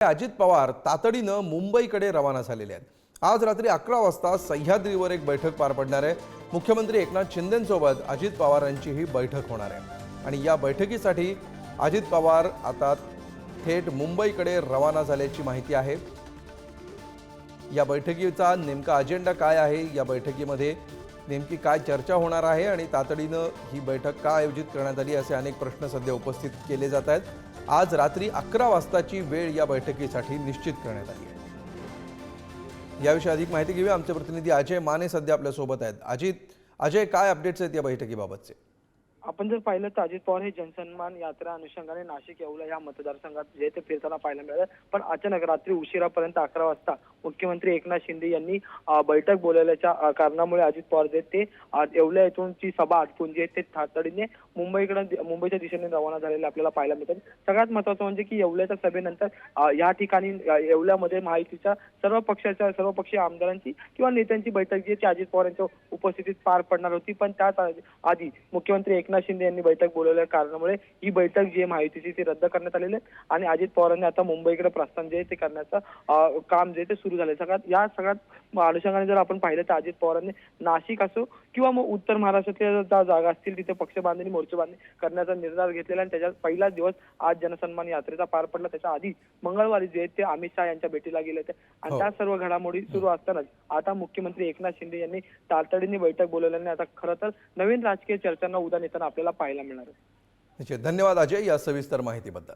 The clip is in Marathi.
अजित पवार तातडीनं मुंबईकडे रवाना झालेले आहेत. आज रात्री अकरा वाजता सह्याद्रीवर एक बैठक पार पडणार आहे. मुख्यमंत्री एकनाथ शिंदेंसोबत अजित पवार यांची ही बैठक होणार आहे. आणि या बैठकीसाठी अजित पवार आता थेट मुंबईकडे रवाना झाल्याची माहिती आहे. या बैठकीचा नेमका अजेंडा काय आहे? या बैठकीमध्ये नेमकी काय चर्चा होणार आहे? आणि तातडीनं ही बैठक का आयोजित करण्यात आली? असे अनेक प्रश्न सध्या उपस्थित केले जात आहेत. आज रात्री अकरा वाजताची वेळ या बैठकीसाठी निश्चित करण्यात आली आहे. याविषयी अधिक माहिती घेऊया. आमचे प्रतिनिधी अजय माने सध्या आपल्यासोबत आहेत. अजित अजय काय अपडेट्स आहेत या बैठकीबाबतचे? आपण जर पाहिलं तर अजित पवार हे जनसन्मान यात्रा अनुषंगाने नाशिक येवला या मतदारसंघात जे ते फिरताना पाहायला मिळालं. पण अचानक रात्री उशिरापर्यंत अकरा वाजता मुख्यमंत्री एकनाथ शिंदे यांनी बैठक बोलावल्याच्या कारणामुळे अजित पवार जे ते अं, येथून सभा आटपून जे ते तातडीने मुंबईकडे मुंबईच्या दिशेने रवाना झालेले आपल्याला पाहायला मिळतात. सगळ्यात महत्वाचं म्हणजे की येवल्याच्या सभेनंतर या ठिकाणी अं, येवल्यामध्ये माहितीच्या सर्व पक्षाच्या सर्व पक्षीय आमदारांची किंवा नेत्यांची बैठक जी आहे ती अजित पवार यांच्या उपस्थितीत पार पडणार होती. पण त्याच आधी मुख्यमंत्री एकनाथ शिंदे यांनी बैठक बोलवल्या कारणामुळे ही बैठक जी आहे माहितीची ती रद्द करण्यात आलेली आहे. आणि अजित पवारांनी आता मुंबईकडे प्रस्थान जे आहे ते करण्याचं काम जे ते सुरू झालंय. सगळ्यात या सगळ्यात अनुषंगाने जर आपण पाहिलं तर अजित पवारांनी नाशिक असो किंवा मग उत्तर महाराष्ट्रातल्या ज्या जागा असतील तिथे पक्ष बांधणी मोर्चे बांधणी करण्याचा निर्धार घेतलेला आणि त्याच्यात पहिलाच दिवस आज जनसन्मान यात्रेचा पार पडला. त्याच्या आधी मंगळवारी जे ते अमित शहा यांच्या भेटीला गेले होते. आणि हो. त्या सर्व घडामोडी सुरू असतानाच आता मुख्यमंत्री एकनाथ शिंदे यांनी तातडीने बैठक बोलवल्याने आता खरं तर नवीन राजकीय चर्चांना उदान येताना आपल्याला पाहायला मिळणार आहे. निश्चित. धन्यवाद अजय या सविस्तर माहितीबद्दल.